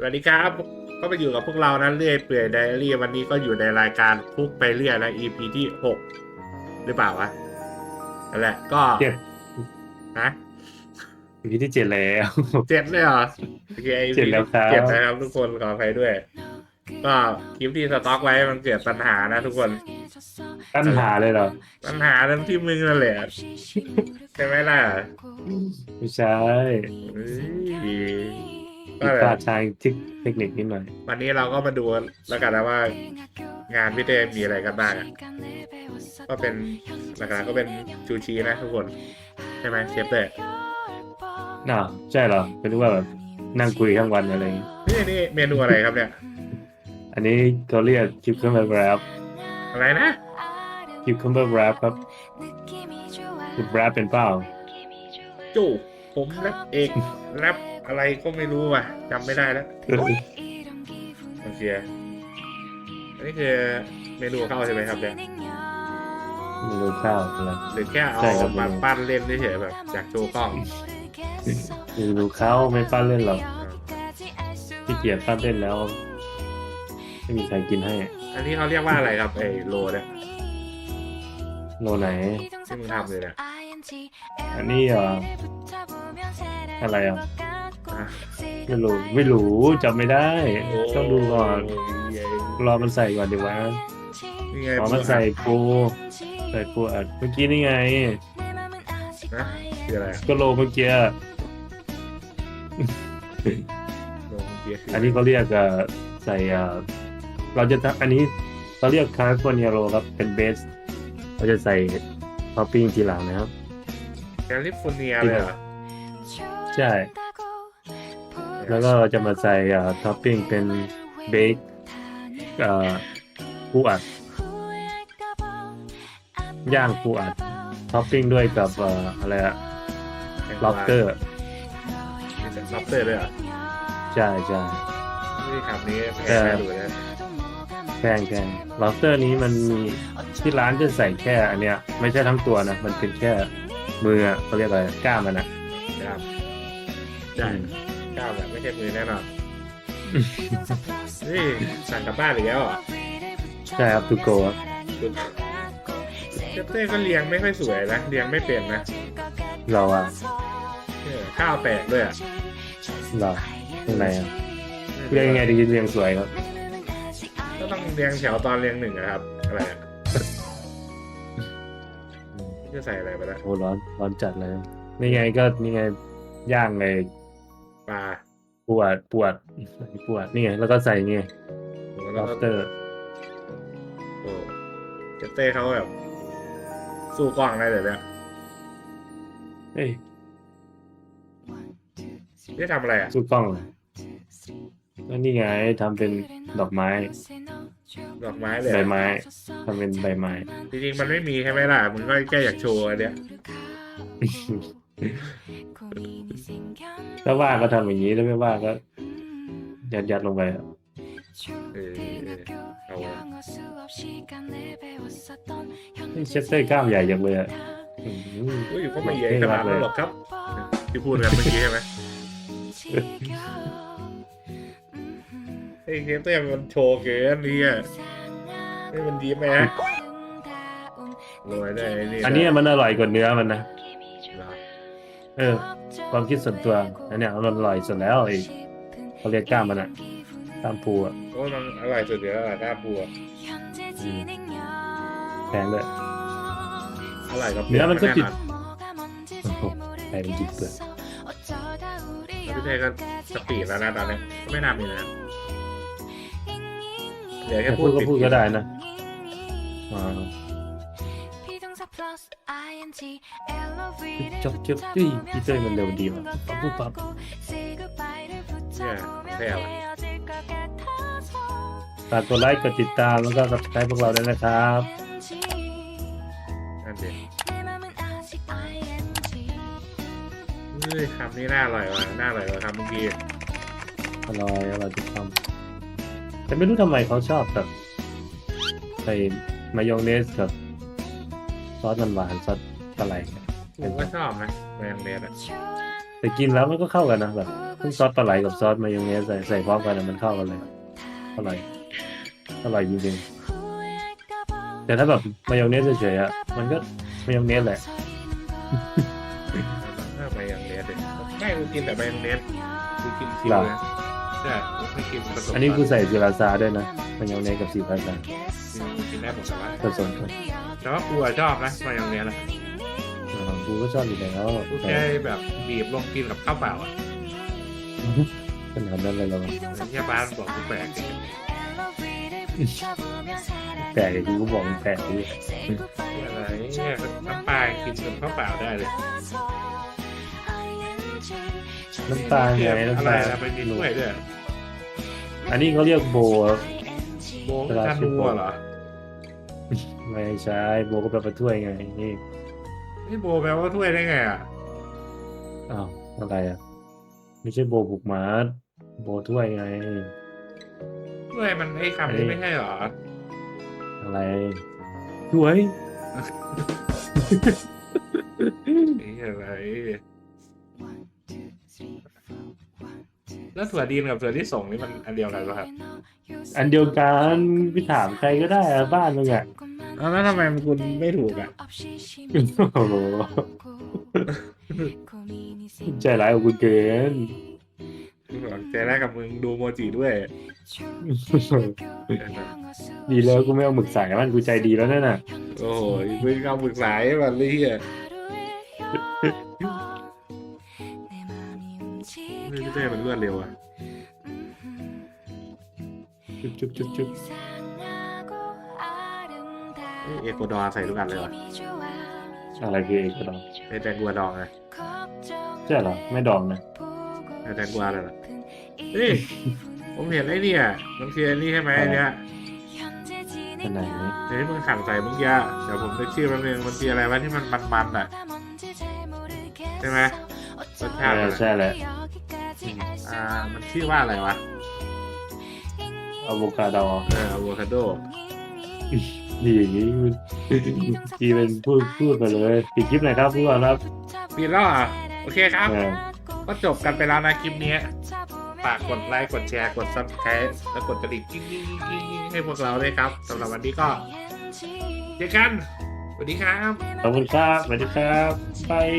สวัสดีครับ ก็มาอยู่กับพวกเรานะเรื่อยเปื่อยไดอารี่วันนี้ก็อยู่ในรายการพุกไปเรื่อยนะ EP ที่หกหรือเปล่าวะนั่นแหละก็เจ็ด ฮะอีพีที่เจ็ดแล้ว เจ็ดเลยเหรอโอเค EP เจ็ดแล้วครับ เจ็ดนะครับทุกคนขออภัยด้วย ก็คลิปที่สต็อกไว้มันเกิดปัญหานะ ทุกคนปัญหาเลยเหรอ ปัญหาเรื่องที่มึงนั่นแหละใช่ไหมล่ะไม่ใช่เฮ้ย ผิก็ดแบพลาบดทางเทคนิคนิดหน่อย วันนี้เราก็มาดูแล้วกันนะว่างานพี่เต้มีอะไรกันบ้างอะก็เป็นหลักๆก็เป็นชูชีนะทุกคน ใช่ไหมเชฟเต้น่าใช่เหรอเป็นว่าแบบนั่งคุยทั้งวันอะไรอย่างงี้นี่นี่เมนูอะไรครับเนี่ย อันนี้เขาเรียกคิวคัมเบอร์แรปอะไรนะคิวคัมเบอร์แรปครับคือแรปเป็นเปล่าจู่ผมแรปเอกแรป อะไรก็ไม่รู้ว่ะจำไม่ได้แล้วเออโอเคอันนี้คือเมนูเข้าใช่ไหมครับเนี่ยเมนูข้าวอะไร หรือแค่เอาใช่ครับ มาปั้นเล่นเฉยๆแบบอยากโชว์กล้องเมนูข้าวไม่ปั้นเล่นหรอกอ่าที่เกียจปั้นเล่นแล้วไม่มีใครกินให้อันนี้เขาเรียกว่าอะไรครับไอ้โลเนี่ยโลไหน ที่มึงทำเลยเนี่ยอันนี้เหรออะไรอะอะ ไม่รู้ไม่รู้จำไม่ได้ต้องดูก่อนโรอมันใส่ก่อนดีวะนี่ไงอ๋อมันใส่ปูใส่ปูอัดเมื่อกี้นี่ไงนะคืออะไรอะก็โลเมื่อกี้โลเมื่อกี้คืออันนี้เขาเรียกเอ่อใส่เอ่อเราจะทำอันนี้เขาเรียกคาร์ฟอร์เนียโรครับเป็นเบสเราจะใส่ท็อปปิ้งทีหลังนะครับแคลิฟอร์เนียเลยเหรอใช่ แล้วก็เราจะมาใส่เอ่อท็อปปิ้งเป็นเบคเอ่อปูอัด ย่างปูอัด ท็อปปิ้งด้วยกับเอ่ออะไรอะล็อบเตอร์มีแต่ล็อบเตอร์ด้วยเหรอใช่ใช่นี่คำนี้แพเองอน่าดูนะแพงแพงล็อบสเตอร์นี้มันมีที่ร้านจะใส่แค่อันเนี้ย ไม่ใช่ทั้งตัวนะ มันเป็นแค่มืออะเขาเรียกอะไรกล้ามมันอะครับใช่ ก้าวแบบไม่ใช่มือแน่นอนนี่สั่งกลับบ้านอีกแล้วเหรอใช่ครับทูโกครับเจเต้ก็เลี้ยงไม่ค่อยสวยนะเลี้ยงไม่เป็นนะเราอะเออข้าวแตกด้วยอะเราข้างในอะเรียกยังไงดีเรียงสวยครับก็ต้องเลี้ยงแถวตอนเลี้ยงหนึ่งอะครับอะไรอะจะใส่อะไรไปแล้วโอ้ร้อนร้อนจัดเลยนี่ไงก็นี่ไงย่างเลย ปลาปวดปวดปวดนี่ไงแล้วก็ใส่นี่ไงแล้ล็วอบก็สเตอร์โอ้เจเต้เขาแบบ สู้กล้องได้เลยเนี่ยเฮ้ยนี่ทำอะไรอะสู้กล้องเลยแล้วนี่ไงทำเป็นดอกไม้ ดอกไม้เลยใบอะไม้ทำเป็นใบไม้ จริงๆมันไม่มีใช่ไหมล่ะ มึงก็แค่อยากโชว์อันเนี้ย ถ้าว่าก็ทำอย่างนี้ถ้าไม่ว่าก็ ยัดยัดลงไปอะเออเออเอาวะนี่เชสเตอร์กล้ามใหญ่จังเลยอะอืมอุ้ยก็ไม่ใหญ่ขนาดนั้นหรอกครับ ที่พูดกันเมื่อกี้ใช่ไหมไอ้เจเต้มันโชว์เกินนี่อะนี่มันดีไหมฮะโรยได้ไอ้นี่อันนี้มันอร่อยกว่าเนื้อมันนะเหรอ เออ ความคิดส่วนตัวอันเนี้ยมันอร่อยสุดแล้วไอ้เขาเรียกกล้ามมันอะกล้ามปูอะโอ้มันอร่อยสุดเดียวอะก้าบัวแพงด้วย อร่อยกับเนื้อมันก็จิตแโอ้โหแพงจิตเปลือกพี่เต้ก็สปีดแล้วนะตอนนี้ก็ไม่น่ามีนะเดี๋ยวแค่แต่พูพูดดก็ปิพูดคลิก็ปได้นะอ่า จบจบที่พี่เต้ยมันเร็วดีว่ะปั๊บปุ๊บปั๊บเนี่ยแซ่บอะฝากกดไลค์กดติดตามแล้วก็ subscribe พวกเราด้วยนะครับนั่นเด็เฮ้ยคำนี้น่าอร่อยว่ะน่าอร่อยว่ะคำเมื่อกี้อร่อยอร่อยทุกคำแต่ไม่รู้ทำไมเขาชอบแบบใส่มายองเนสกับซอสหวานซอสอะไรเนี่ย ผมก็ชอบนะแมงเนสอะแต่กินแล้วมันก็เข้ากันนะแบบทั้งซอสปลาไหลกับซอสมายองเนสใส่ใส่พร้อมกันอะมันเข้ากันเลยอร่อยอร่อยจริงๆแต่ถ้าแบบมายองเนสเฉยๆอะมันก็มายองเนสแหละถ้าไปอย่างเนสเลยไม่กูกินแต่ไปอย่างเนสกูกินคิวหรอนะใช่กูไม่กินผสมอันนี้กูใส่ซีราซาด้วยนะมายองเนสกับซีราซากูกินได้หมดแต่ว่าผสมกันแต่ว่ากูอะชอบนะไปอย่างเนสอะอ่า กูก็ชอบอยู่แล้วกูแค่แบบบีบลงกินกับข้าวเปล่าอะขนาดนั้นเลยเหราไอ้เหี้ยบ้านบอกกูแปลกจริงแปลกกูก็บอกมันแปลกดิอะไรเนี่ยน้ำปลากินกับข้าวเปล่าได้เลยน้ำตาลไงอะน้ำไรตาลนะไปมีถ้วยด้วยอันนี้เขาเรียกโบครับโบกชานัวเหรอ ไม่ใช่โบก็แปลว่าถ้วยไงนี่ นี่โบแปลว่าถ้วยได้ไงอะอ้าวอะไรอะ ไม่ใช่โบบุกหมาโบถ้วยไง ถ้วยมันไอ้คำนี้ไม่ใช่เหรอ อะไรถ้วยไอ้อะไร แล้วถั่วดีนกับถั่วที่ส่งนี่มันอันเดียวกันป่ะครับ อันเดียวกันพี่ถามใครก็ได้อะบ้านมึงอะแล้วทำไมมันคุณไม่ถูกอะ โอ้โหใจร้ายกว่าคุณเกินใจแรกกับมึงดูโมจิด้วย ดีแล้วกูไม่เอาหมึกใส่มันกูใจดีแล้วนั่นน่ะ โอ้โหมึงเอาหมึกสายแบบนี้อะนี่ พี่เต้มันรวดเร็วอะจุ๊บจุ๊บจุ๊บจุ๊บเอกวาดอร์ใส่ทุกอันเลยวะอะไรคือเอกดองในแตงกัวดองไงใช่เหรอ ไม่ดองนะในแตงกัวเลยเหรอเฮ้ยผมเห็นไอ้เนี่ยมันคือไอ้นี่ใช่ไหมไอ้เนี่ยอันไหนเดี๋ยวที่มึงขังใส่เมื่อกี้อะเดี๋ยวผมนึกชื่อแป๊บนึงมันคืออะไรวะที่มันมันๆอะใช่ไหมรสชาติเอมัอนอะใช่แหละ อ่ามันชื่อว่าอะไรวะอะโวคาโดเอออะโวคาโดดีอย่างนี้ทีเป็นพูดพูดไปเลยปิดคลิปหน่อยครับพูดก่อนครับปีแล้วอะโอเคครับเออก็จบกันไปแล้วนะคลิปนี้ฝากกดไลค์กดแชร์กด subscribe และกดกระดิ่งกิ๊งกิ๊งกิ๊งกิ๊งให้พวกเราด้วยครับสำหรับวันนี้ก็เจอกันสวัสดีครับ ขอบคุณครับสวัสดีครับบาย